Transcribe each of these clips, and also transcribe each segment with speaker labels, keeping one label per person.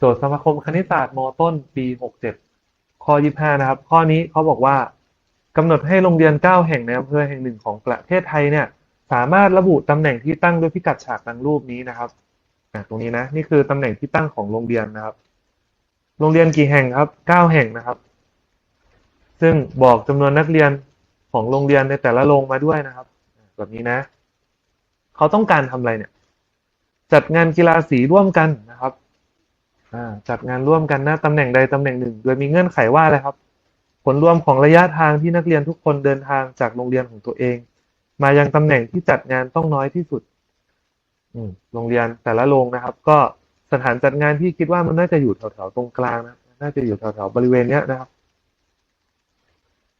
Speaker 1: โจทย์สมาคมคณิตศาสตร์มต้นปีหกเจ็ดข้อยี่ห้านะครับ ข้อนี้เขาบอกว่ากำหนดให้โรงเรียนเก้าแห่งในอำเภอแห่งหนึ่งของประเทศไทยเนี่ย สามารถระบุตำแหน่งที่ตั้งด้วยพิกัดฉากดังรูปนี้นะครับตรงนี้นะนี่คือตำแหน่งที่ตั้งของโรงเรียนนะครับ โรงเรียนกี่แห่งครับเก้าแห่งนะครับ ซึ่งบอกจำนวนนักเรียนของโรงเรียนในแต่ละโรงมาด้วยนะครับ แบบนี้นะเขาต้องการทำอะไรเนี่ย จัดงานกีฬาสีร่วมกันนะครับ จัดงานร่วมกันนะตำแหน่งใดตำแหน่งหนึ่ง โดยมีเงื่อนไขว่าอะไรครับ ผลรวมของระยะทางที่นักเรียนทุกคนเดินทางจากโรงเรียนของตัวเอง มายังตำแหน่งที่จัดงานต้องน้อยที่สุดโรงเรียนแต่ละโรงนะครับ ก็สถานจัดงานที่คิดว่ามันน่าจะอยู่แถวๆตรงกลางนะน่าจะอยู่แถวๆบริเวณเนี้ยนะครับ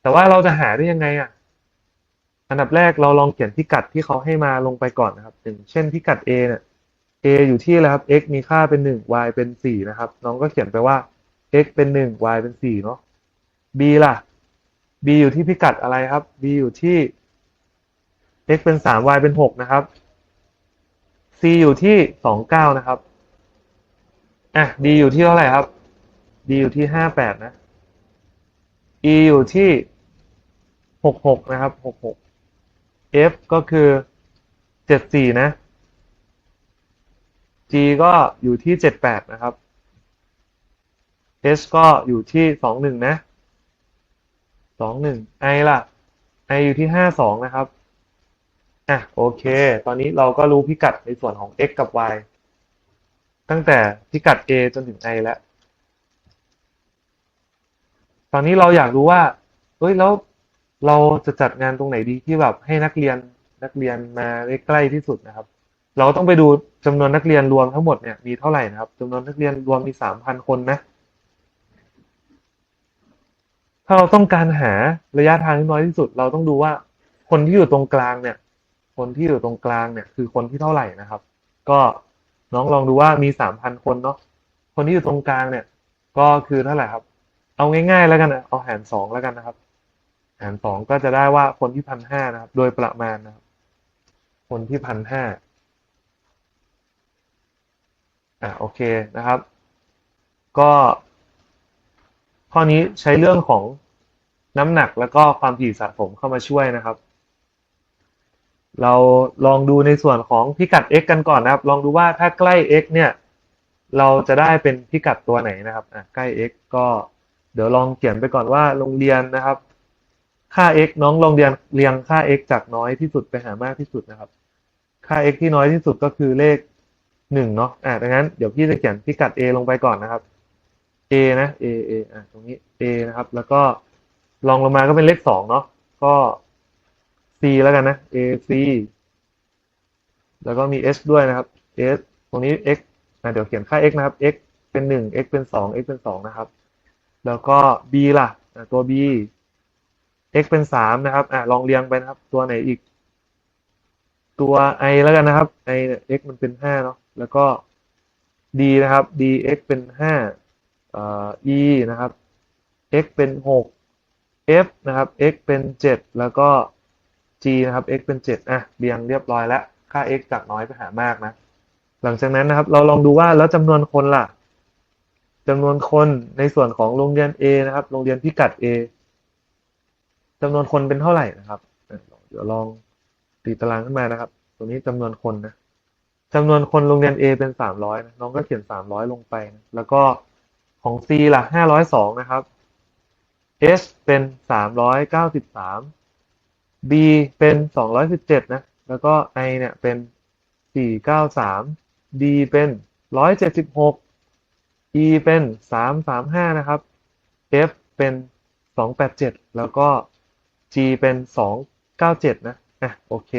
Speaker 1: แต่ว่าเราจะหาได้ยังไงอะ อันดับแรกเราลองเขียนพิกัดที่เขาให้มาลงไปก่อนนะครับอย่างเช่นพิกัด a เนี่ย a อยู่ที่อะไรครับ x มีค่าเป็นหนึ่ง y เป็นสี่นะครับ น้องก็เขียนไปว่า x เป็นหนึ่ง y เป็นสี่เนาะ b ล่ะ b อยู่ที่พิกัดอะไรครับ b อยู่ที่ x เป็นสาม y เป็นหกนะครับ c อยู่ที่สองเก้านะครับ อะ d อยู่ที่เท่าไหร่ครับ d อยู่ที่ห้าแปดนะ e อยู่ที่หกหกนะครับหกหก f ก็คือเจ็ดสี่นะ g ก็อยู่ที่เจ็ดแปดนะครับ h ก็อยู่ที่สองหนึ่งนะสองหนึ่ง i ล่ะ i อยู่ที่ห้าสองนะครับ อะ โอเค ตอนนี้เราก็รู้พิกัดในส่วนของ x กับ y ตั้งแต่พิกัด a จนถึง i แล้ว ตอนนี้เราอยากรู้ว่าเฮ้ย แล้วเราจะจัดงานตรงไหนดีที่แบบให้นักเรียนนักเรียนมาได้ใกล้ที่สุดนะครับ เราต้องไปดูจำนวนนักเรียนรวมทั้งหมดเนี่ยมีเท่าไหร่นะครับจำนวนนักเรียนรวมมีสามพันคนนะ ถ้าเราต้องการหาระยะทางที่น้อยที่สุด เราต้องดูว่าคนที่อยู่ตรงกลางเนี่ย คนที่อยู่ตรงกลางเนี่ยคือคนที่เท่าไหร่นะครับ ก็น้องลองดูว่ามีสามพันคนเนาะคนที่อยู่ตรงกลางเนี่ย ก็คือเท่าไหร่ครับ เอาง่าย ๆ แล้วกันนะเอาหารสองแล้วกันนะครับ หารสองก็จะได้ว่าคนที่พันห้านะครับ โดยประมาณนะครับ คนที่พันห้า อะโอเคนะครับ ก็ข้อนี้ใช้เรื่องของน้ำหนักแล้วก็ความถี่สะสมเข้ามาช่วยนะครับ เราลองดูในส่วนของพิกัด x กันก่อนนะครับ ลองดูว่าถ้าใกล้ x เนี่ย เราจะได้เป็นพิกัดตัวไหนนะครับอะใกล้ x ก็เดี๋ยวลองเขียนไปก่อนว่าโรงเรียนนะครับ ค่า x น้องลองเรียนเรียงค่า x จากน้อยที่สุดไปหามากที่สุดนะครับ ค่า x ที่น้อยที่สุดก็คือเลข หนึ่งเนาะอะดังนั้นเดี๋ยวพี่จะเขียนพิกัด a ลงไปก่อนนะครับ a นะ a a อะตรงนี้ a นะครับ แล้วก็ลองลงมาก็เป็นเลขสองเนาะก็ c แล้วกันนะ a c แล้วก็มี s ด้วยนะครับ s ตรงนี้ x อะเดี๋ยวเขียนค่า x นะครับ x เป็นหนึ่ง x เป็นสอง x เป็นสองนะครับ แล้วก็ b ล่ะอะตัว b x เป็นสามนะครับอะลองเรียงไปนะครับ ตัวไหนอีก ตัว i แล้วกันนะครับ i x มันเป็นห้าเนาะ แล้วก็ d นะครับ d x เป็นห้าเอ่อ e นะครับ x เป็นหก f นะครับ x เป็นเจ็ดแล้วก็ g นะครับ x เป็นเจ็ดอะเรียงเรียบร้อยแล้วค่า x จากน้อยไปหามากนะ หลังจากนั้นนะครับ เราลองดูว่าแล้วจำนวนคนล่ะจำนวนคนในส่วนของโรงเรียน A นะครับ โรงเรียนพิกัด A จำนวนคนเป็นเท่าไหร่นะครับ เดี๋ยวลองตีตารางขึ้นมานะครับ ตรงนี้จำนวนคนนะ จำนวนคนโรงเรียน A เป็นสามร้อยนะน้องก็เขียนสามร้อยลงไปนะแล้วก็ของ C ล่ะห้าร้อยสองนะครับ H เป็นสามร้อยเก้าสิบสาม B เป็นสองร้อยสิบเจ็ดนะ แล้วก็ I เนี่ยเป็นสี่เก้าสาม D เป็นร้อยเจ็ดสิบหก E เป็นสามสามห้านะครับ F เป็นสองแปดเจ็ดแล้วก็ G เป็นสองเก้าเจ็ดนะอะโอเค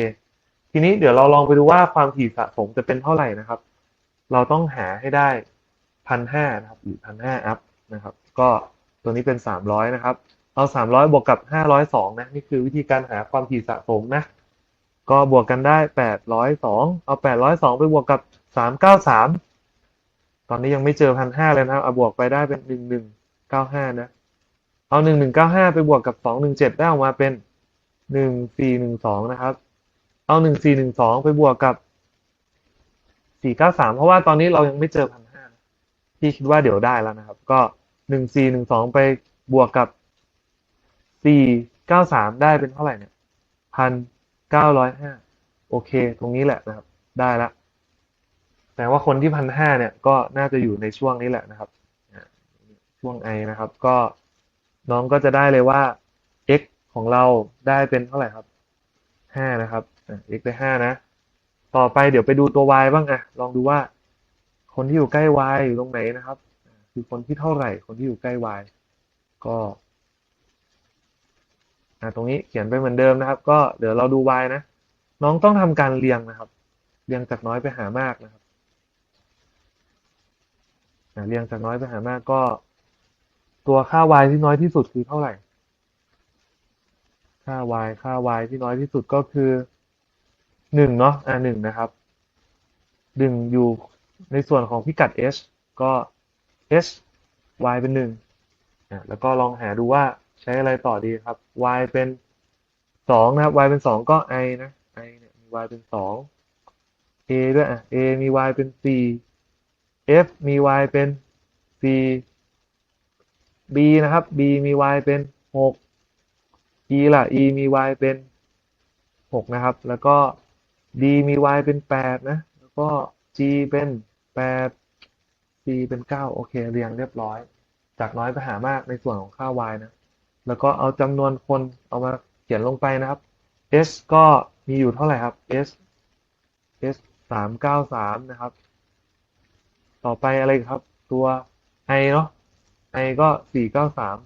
Speaker 1: ทีนี้เดี๋ยวเราลองไปดูว่าความถี่สะสมจะเป็นเท่าไหร่นะครับ เราต้องหาให้ได้พันห้านะครับหรือพันห้าอัพนะครับ ก็ตัวนี้เป็นสามร้อยนะครับ เอาสามร้อยบวกกับห้าร้อยสองนะ นี่คือวิธีการหาความถี่สะสมนะ ก็บวกกันได้แปดร้อยสองเอาแปดร้อยสองไปบวกกับสามเก้าสามตอนนี้ยังไม่เจอพันห้าเลยนะครับเอาบวกไปได้เป็นหนึ่งหนึ่งเก้าห้านะ เอาหนึ่งหนึ่งเก้าห้าไปบวกกับสองหนึ่งเจ็ดได้ออกมาเป็นหนึ่งสี่หนึ่งสองนะครับ เอาหนึ่งสี่หนึ่งสองไปบวกกับสี่เก้าสามเพราะว่าตอนนี้เรายังไม่เจอพันห้าพี่คิดว่าเดี๋ยวได้แล้วนะครับ ก็หนึ่งสี่หนึ่งสองไปบวกกับสี่เก้าสามได้เป็นเท่าไหร่เนี่ยพันเก้าร้อยห้าโอเค ตรงนี้แหละนะครับ ได้ละแต่ว่าคนที่พันห้าเนี่ยก็น่าจะอยู่ในช่วงนี้แหละนะครับ ช่วง i นะครับ ก็น้องก็จะได้เลยว่า x ของเราได้เป็นเท่าไหร่ครับห้านะครับ x ได้ห้านะ ต่อไปเดี๋ยวไปดูตัว y บ้างอะลองดูว่า คนที่อยู่ใกล้ y อยู่ตรงไหนนะครับ คือคนที่เท่าไหร่ คนที่อยู่ใกล้ y ก็ตรงนี้เขียนไปเหมือนเดิมนะครับ ก็เดี๋ยวเราดู y นะ น้องต้องทำการเรียงนะครับ เรียงจากน้อยไปหามากนะครับเรียงจากน้อยไปหามากก็ ตัวค่า y ที่น้อยที่สุดคือเท่าไหร่ ค่า y ค่า y ที่น้อยที่สุดก็คือ หนึ่งเนาะอ่าหนึ่งนะครับหนึ่งอยู่ในส่วนของพิกัด h ก็ h y เป็นหนึ่งอะแล้วก็ลองหาดูว่าใช้อะไรต่อดีครับ y เป็นสองนะครับ y เป็นสองก็ i นะ i เนี่ยมี y เป็นสอง a ด้วยอะ a มี y เป็นสี่ f มี y เป็นสี่ b นะครับ b มี y เป็นหก e ล่ะ e มี y เป็นหกนะครับ แล้วก็ d มี y เป็นแปดนะ แล้วก็ g เป็นแปด c เป็นเก้าโอเค เรียงเรียบร้อย จากน้อยไปหามากในส่วนของค่า y นะ แล้วก็เอาจำนวนคนเอามาเขียนลงไปนะครับ s ก็มีอยู่เท่าไหร่ครับ s s สามเก้าสามนะครับ ต่อไปอะไรครับตัว i เนาะ i ก็สี่เก้าสาม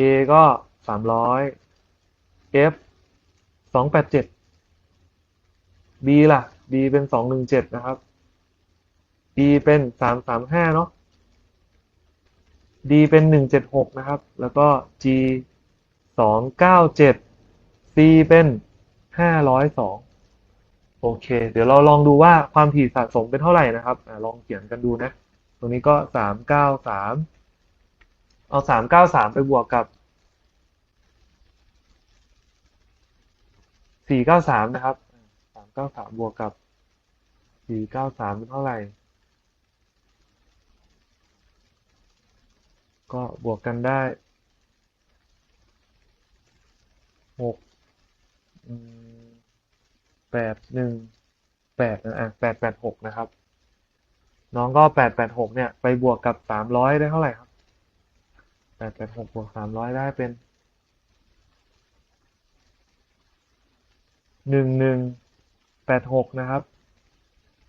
Speaker 1: a ก็สามร้อย f สองแปดเจ็ด b ล่ะ b เป็นสองหนึ่งเจ็ดนะครับ d เป็นสามสามห้าเนาะ d เป็นหนึ่งเจ็ดหกนะครับ แล้วก็ g สองเก้าเจ็ด c เป็นห้าร้อยสองโอเค เดี๋ยวเราลองดูว่าความถี่สะสมเป็นเท่าไหร่นะครับอลองเขียนกันดูนะ ตรงนี้ก็สามเก้าสาม เอาสามเก้าสามไปบวกกับสี่เก้าสามนะครับ เก้าสามบวกกับสี่เก้าสามเป็นเท่าไหร่ ก็บวกกันได้หกแปดหนึ่งแปดนะอะแปดแปดหกนะครับ น้องก็แปดแปดหกเนี่ย ไปบวกกับสามร้อยได้เท่าไหร่ครับแปดแปดหกบวกสามร้อยได้เป็นหนึ่งหนึ่ง แปดหกนะครับ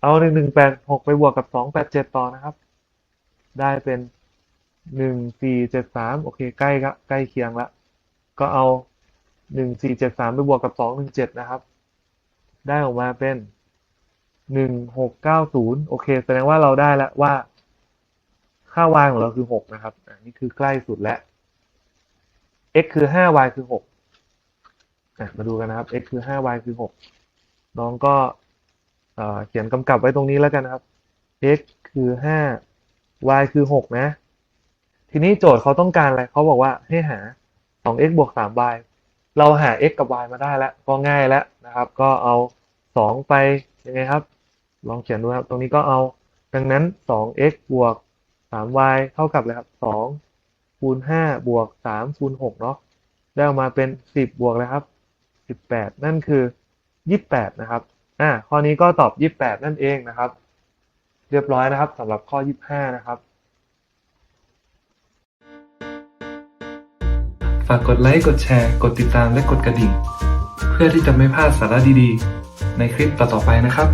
Speaker 1: เอาหนึ่งหนึ่งแปดหกไปบวกกับสองแปดเจ็ดต่อนะครับ ได้เป็นหนึ่งสี่เจ็ดสามโอเคใกล้ละใกล้เคียงละ ก็เอาหนึ่งสี่เจ็ดสามไปบวกกับสองหนึ่งเจ็ดนะครับ ได้ออกมาเป็นหนึ่งหกเก้าศูนย์โอเค แสดงว่าเราได้แล้วว่าค่า y ของเราคือหกนะครับ อันนี้คือใกล้สุดแล้ว x คือห้า y คือหกมาดูกันนะครับ x คือห้า y คือหก น้องก็เขียนกำกับไว้ตรงนี้แล้วกันนะครับ x คือห้า y คือหกนะ ทีนี้โจทย์เขาต้องการอะไรเขาบอกว่าให้หาสอง x บวกสาม y เราหา x กับ y มาได้แล้ว ก็ง่ายแล้วนะครับ ก็เอาสองไปยังไงครับ ลองเขียนดูครับ ตรงนี้ก็เอา ดังนั้นสอง x บวกสาม y เท่ากับเลยครับสองคูณห้าบวกสามคูณหกเนาะ ได้ออกมาเป็นสิบวกเลยครับสิบแปดนั่นคือ ยี่สิบแปดนะครับ อ่า ข้อนี้ก็ตอบยี่สิบแปดนั่นเองนะครับ เรียบร้อยนะครับสำหรับข้อยี่ห้านะครับ
Speaker 2: ฝากกดไลค์ กดแชร์ กดติดตามและกดกระดิ่ง เพื่อที่จะไม่พลาดสาระดีๆ ในคลิปต่อๆไปนะครับ